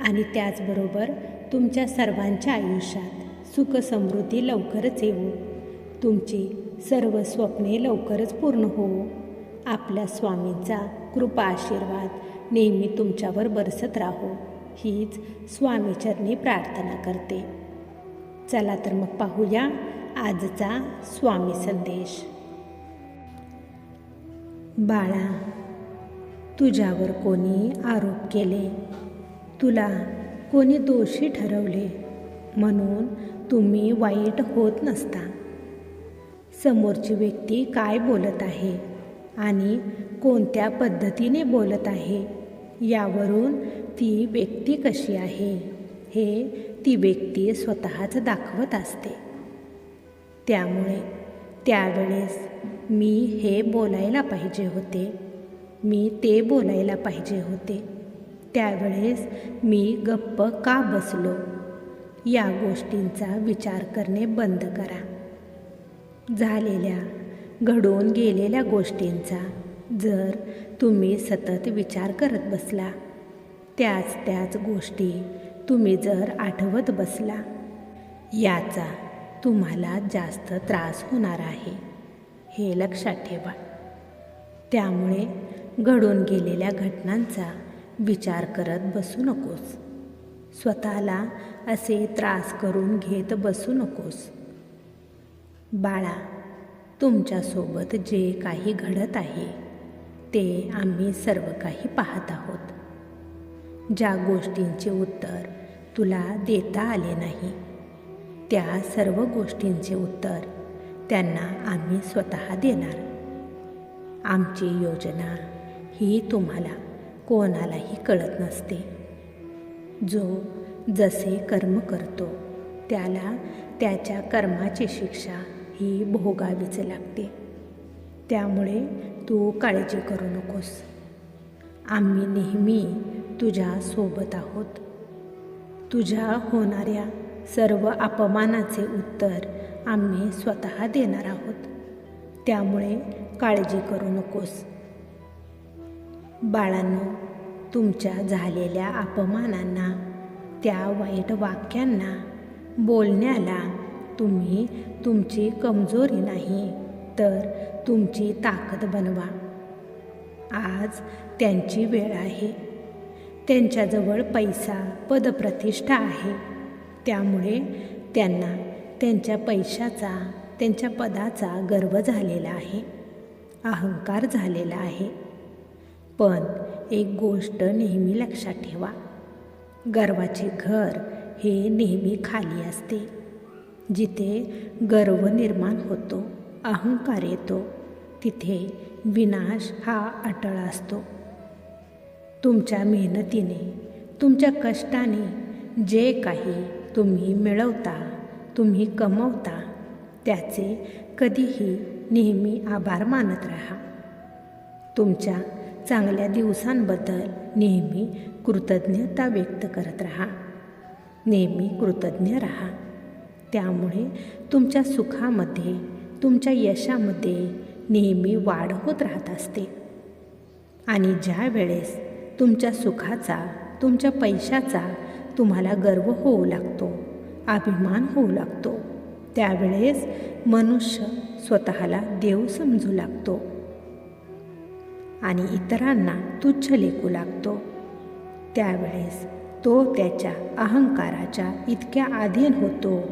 आणि त्याचबरोबर तुमच्या सर्वांच्या आयुष्यात सुखसमृद्धी लवकरच येऊ तुमची सर्व स्वप्ने लवकरच पूर्ण होऊ आपल्या स्वामींचा कृपा आशीर्वाद नेहमी तुमच्यावर बरसत राहो. हीच स्वामीचरणी प्रार्थना करते. चला तर मग पाहूया आजचा स्वामी संदेश. बाळा तुझ्यावर कोणी आरोप केले? तुला कोणी दोषी ठरवले? म्हणून तुम्ही वाईट होत नसता. समोरची व्यक्ती काय बोलत आहे आणि कोणत्या पद्धतीने बोलत आहे? यावरून ती व्यक्ती कशी आहे? हे ती व्यक्ती स्वतःच दाखवत असते. त्यामुळे त्यावेळेस मी हे बोलायला पाहिजे होते. मी ते बोलायला पाहिजे होते. त्यावेळेस मी गप्प का बसलो? या गोष्टींचा विचार करणे बंद करा. झालेल्या घडून गेलेल्या गोष्टींचा जर तुम्ही सतत विचार करत बसला त्याच त्याच गोष्टी तुम्ही जर आठवत बसला याचा तुम्हाला जास्त त्रास होणार आहे हे लक्षात ठेवा. त्यामुळे घडून गेलेल्या घटनांचा विचार करत बसू नकोस. स्वतःला असे त्रास करून घेत बसू नकोस. बाळा तुमच्यासोबत जे काही घडत आहे ते आम्ही सर्व काही पाहत आहोत. ज्या गोष्टींचे उत्तर तुला देता आले नाही त्या सर्व गोष्टींचे उत्तर त्यांना आम्ही स्वतः देणार. आमची योजना ही तुम्हाला कोणालाही कळत नसते. जो जसे कर्म करतो त्याला त्याच्या कर्माची शिक्षा ही भोगावीच लागते. त्यामुळे तू काळजी करू नकोस. आम्ही नेहमी तुझ्या सोबत आहोत. तुझ्या होणाऱ्या सर्व अपमानाचे उत्तर आम्ही स्वतः देणार आहोत. त्यामुळे काळजी करू नकोस. बाळांनो तुमच्या झालेल्या अपमानांना त्या वाईट वाक्यांना बोलण्याला तुम्ही तुमची कमजोरी नाही तर तुमची ताकद बनवा. आज त्यांची वेळ आहे. त्यांच्याजवळ पैसा पदप्रतिष्ठा आहे. त्यामुळे त्यांना त्यांच्या पैशाचा त्यांच्या पदाचा गर्व झालेला आहे अहंकार झालेला आहे. पण एक गोष्ट नेहमी लक्षात ठेवा. गर्वाचे घर हे नेहमी खाली असते. जिथे गर्व निर्माण होतो अहंकार येतो तिथे विनाश हा अटळ असतो. तुमच्या मेहनतीने तुमच्या कष्टाने जे काही तुम्ही मिळवता तुम्ही कमवता त्याचे कधीही नेहमी आभार मानत राहा. तुमच्या चांगल्या दिवसांबद्दल नेहमी कृतज्ञता व्यक्त करत राहा. नेहमी कृतज्ञ राहा. त्यामुळे तुमच्या सुखामध्ये तुमच्या यशामध्ये नेहमी वाढ होत राहत असते. आणि ज्या वेळेस तुमच्या सुखाचा तुमच्या पैशाचा तुम्हाला गर्व होऊ लागतो अभिमान होऊ लागतो त्यावेळेस मनुष्य स्वतःला देव समजू लागतो. आणि इतरांना तुच्छ लेखू लागतो. त्यावेळेस तो त्याच्या अहंकाराच्या इतक्या अधीन होतो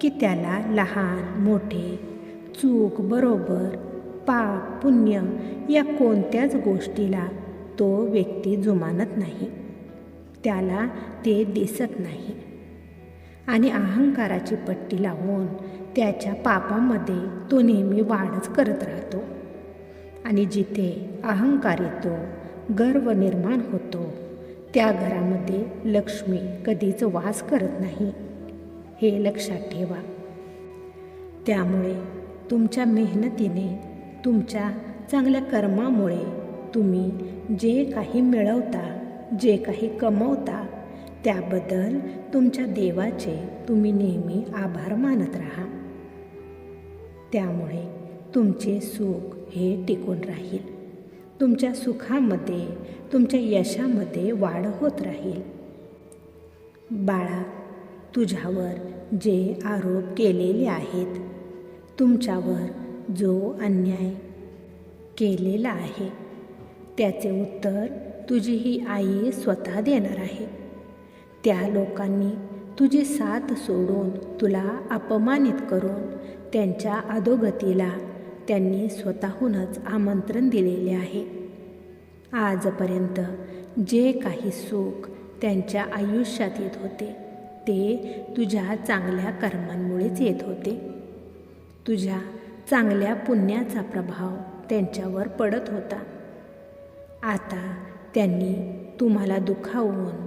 की त्याला लहान मोठे चूक बरोबर पाप पुण्य या कोणत्याच गोष्टीला तो व्यक्ती जुमानत नाही. त्याला ते दिसत नाही. आणि अहंकाराची पट्टी लावून त्याच्या पापामध्ये तो नेहमी वाढच करत राहतो. आणि जिथे अहंकार येतो गर्व निर्माण होतो त्या घरामध्ये लक्ष्मी कधीच वास करत नाही. हे लक्षात ठेवा. त्यामुळे तुमच्या मेहनतीने तुमच्या चांगल्या कर्मामुळे तुम्ही जे काही मिळवता जे काही कमवता त्याबद्दल तुमच्या देवाचे तुम्ही नेहमी आभार मानत राहा. त्यामुळे तुमचे सुख हे टिकून राहील. तुमच्या सुखामध्ये तुमच्या यशामध्ये वाढ होत राहील. बाळा तुझ्यावर जे आरोप केलेले आहेत तुमच्यावर जो अन्याय केलेला आहे त्याचे उत्तर तुझी ही आई स्वतः देणार आहे. त्या लोकांनी तुझी साथ सोडून तुला अपमानित करून त्यांच्या अधोगतीला त्यांनी स्वतःहूनच आमंत्रण दिलेले आहे. आजपर्यंत जे काही सुख त्यांच्या आयुष्यात येत होते ते तुझ्या चांगल्या कर्मांमुळेच येत होते. तुझ्या चांगल्या पुण्याचा प्रभाव त्यांच्यावर पडत होता. आता त्यांनी तुम्हाला दुखावून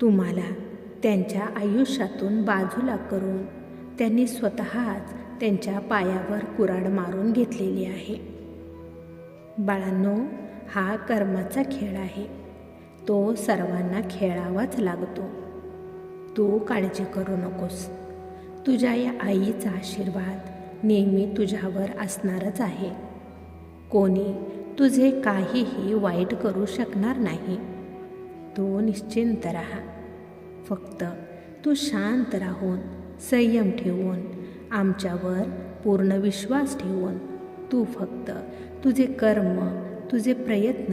तुम्हाला त्यांच्या आयुष्यातून बाजूला करून त्यांनी स्वतःच त्यांच्या पायावर कुराड मारून घेतलेली आहे. बाळांनो हा कर्माचा खेळ आहे. तो सर्वांना खेळावाच लागतो. तू काळजी करू नकोस. तुझ्या या आईचा आशीर्वाद नेहमी तुझ्यावर असणारच आहे. कोणी तुझे काहीही वाईट करू शकणार नाही. तू निश्चिंत राहा. फक्त तू शांत राहून संयम ठेवून आमच्यावर पूर्ण विश्वास ठेवून तू फक्त तुझे कर्म तुझे प्रयत्न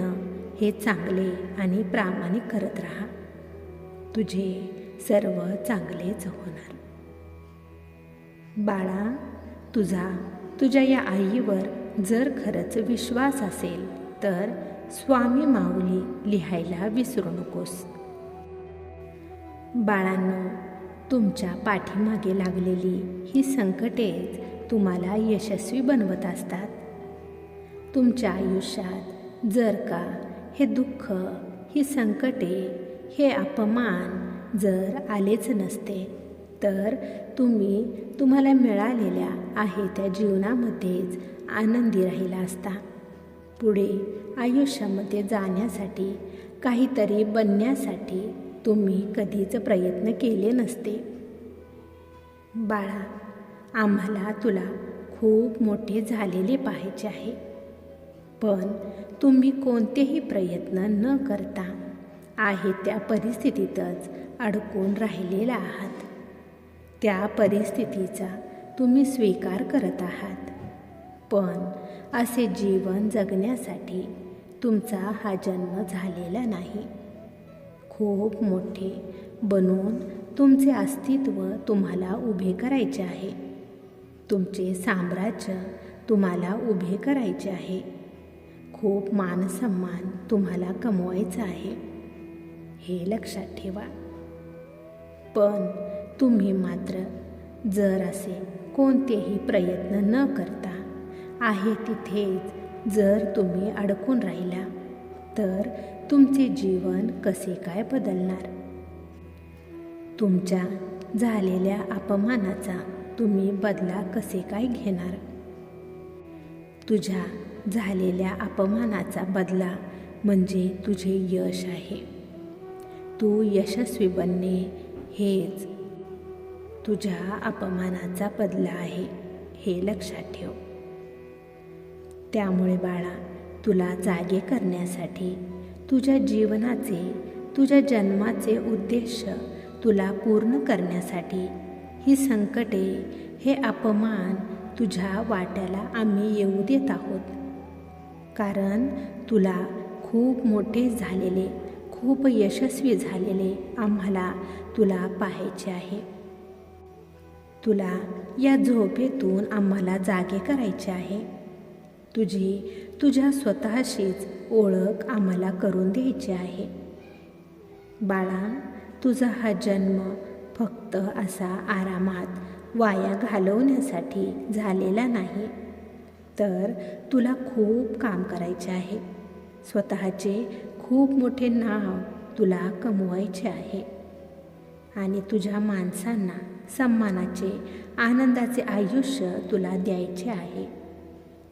हे चांगले आणि प्रामाणिक करत राहा. तुझे सर्व चांगलेच होणार. बाळा तुझा तुझ्या या आईवर जर खरंच विश्वास असेल तर स्वामी माऊली लिहायला विसरू नकोस. बाळांनो तुमच्या पाठीमागे लागलेली ही संकटेच तुम्हाला यशस्वी बनवत असतात. तुमच्या आयुष्यात जर का हे दुःख ही संकटे हे अपमान जर आलेच नसते तर तुम्ही तुम्हाला मिळालेल्या आहे त्या जीवनामध्येच आनंदी राहिला असता. पुढे आयुष्यामध्ये जाण्यासाठी काहीतरी बनण्यासाठी तुम्ही कधीच प्रयत्न केले नसते. बाळा आम्हाला तुला खूप मोठे झालेले पाहायचे आहे. पण तुम्ही कोणतेही प्रयत्न न करता आहे त्या परिस्थितीतच अडकून राहिलेला आहात. त्या परिस्थितीचा तुम्ही स्वीकार करत आहात. पण असे जीवन जगण्यासाठी तुमचा हा जन्म झालेला नाही. खूप मोठे बनवून तुमचे अस्तित्व तुम्हाला उभे करायचे आहे. तुमचे साम्राज्य तुम्हाला उभे करायचे आहे. खूप मानसन्मान तुम्हाला कमवायचा आहे. हे लक्षात ठेवा. पण तुम्ही मात्र जर असे कोणतेही प्रयत्न न करता आहे तिथेच जर तुम्ही अडकून राहिला तर तुमचे जीवन कसे काय बदलणार? तुमच्या झालेल्या अपमानाचा तुम्ही बदला कसे काय घेणार? तुझ्या झालेल्या अपमानाचा बदला म्हणजे तुझे यश आहे. तू यशस्वी बनणे हेच तुझ्या अपमानाचा बदला आहे हे लक्षात ठेव. त्यामुळे बाळा तुला जागे करण्यासाठी तुझ्या जीवनाचे तुझ्या जन्माचे उद्देश तुला पूर्ण करण्यासाठी. ही संकटे हे अपमान तुझ्या वाट्याला आम्ही येऊ देत आहोत. कारण तुला खूप मोठे झालेले खूप यशस्वी झालेले आम्हाला तुला पाहायचे आहे. तुला या झोपेतून आम्हाला जागे करायचे आहे. तुझी तुझ्या स्वतःशीच ओळख आम्हाला करून द्यायची आहे. बाळा तुझा हा जन्म फक्त असा आरामात वाया घालवण्यासाठी झालेला नाही. तर तुला खूप काम करायचे आहे. स्वतःचे खूप मोठे नाव तुला कमवायचे आहे. आणि तुझ्या माणसांना सन्मानाचे आनंदाचे आयुष्य तुला द्यायचे आहे.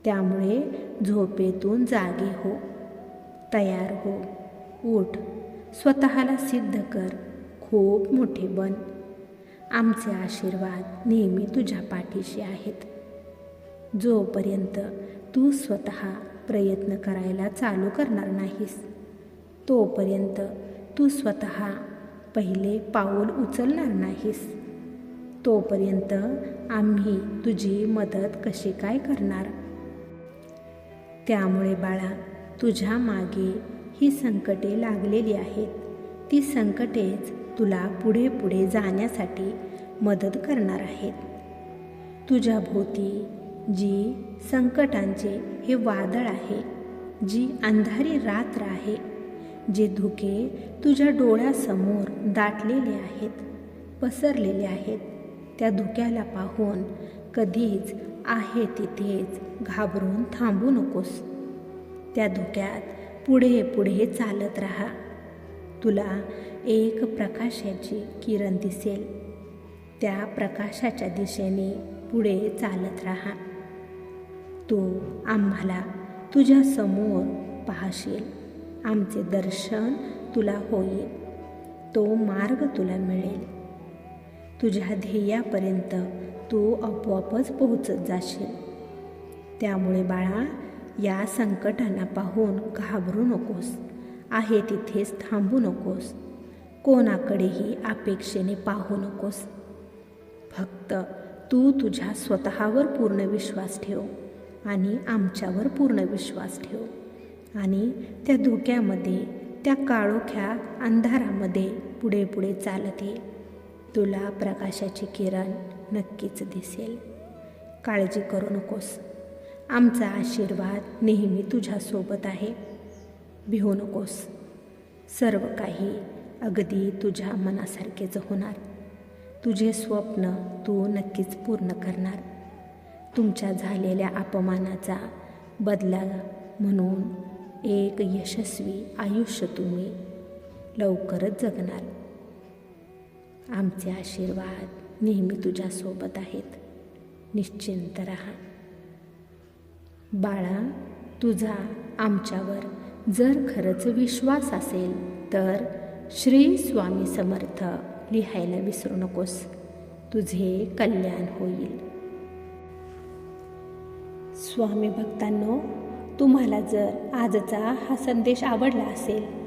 त्यामुळे झोपेतून जागे हो. तयार हो. उठ. स्वतःला सिद्ध कर. खूप मोठे बन. आमचे आशीर्वाद नेहमी तुझ्या पाठीशी आहेत. जोपर्यंत तू स्वतः प्रयत्न करायला चालू करणार नाहीस तोपर्यंत तू स्वतः पहिले पाऊल उचलणार नाहीस. तोपर्यंत आम्ही तुझी मदत कशी काय करणार? त्यामुळे बाळा तुझ्या मागे ही संकटे लागलेली आहेत. ती संकटेच तुला पुढे पुढे जाण्यासाठी मदत करणार आहेत. तुझ्या भोवती जी संकटांचे हे वादळ आहे जी अंधारी रात्र आहे जे धुके तुझ्या डोळ्यासमोर दाटलेले आहेत पसरलेले आहेत त्या धुक्याला पाहून कधीच आहे तिथेच घाबरून थांबू नकोस. त्या धुक्यात पुढे पुढे चालत राहा. तुला एक प्रकाशाची किरण दिसेल. त्या प्रकाशाच्या दिशेने पुढे चालत राहा. तू आम्हाला तुझ्या समोर पाहशील. आमचे दर्शन तुला होईल. तो मार्ग तुला मिळेल. तुझ्या ध्येयापर्यंत तू आपोआपच पोहोचत जाशील. त्यामुळे बाळा या संकटांना पाहून घाबरू नकोस. आहे तिथेच थांबू नकोस. कोणाकडेही अपेक्षेने पाहू नकोस. फक्त तू तुझ्या स्वतःवर पूर्ण विश्वास ठेव आणि आमच्यावर पूर्ण विश्वास ठेव. आणि त्या धोक्यामध्ये त्या काळोख्या अंधारामध्ये पुढे पुढे चालत. ये तुला प्रकाशाची किरण नक्कीच दिसेल. काळजी करू नकोस. आमचा आशीर्वाद नेहमी तुझ्यासोबत आहे. भिवू नकोस. सर्व काही अगदी तुझ्या मनासारखेच होणार. तुझे स्वप्न तू नक्कीच पूर्ण करणार. तुमच्या झालेल्या अपमानाचा बदला म्हणून एक यशस्वी आयुष्य तुम्ही लवकरच जगणार. आमचे आशीर्वाद नेहमी तुझ्यासोबत आहेत. निश्चिंत राहा. बाळा तुझा आमच्यावर जर खरंच विश्वास असेल तर श्री स्वामी समर्थ लिहायला विसरू नकोस. तुझे कल्याण होईल. स्वामी भक्तांनो तुम्हाला जर आजचा हा संदेश आवडला असेल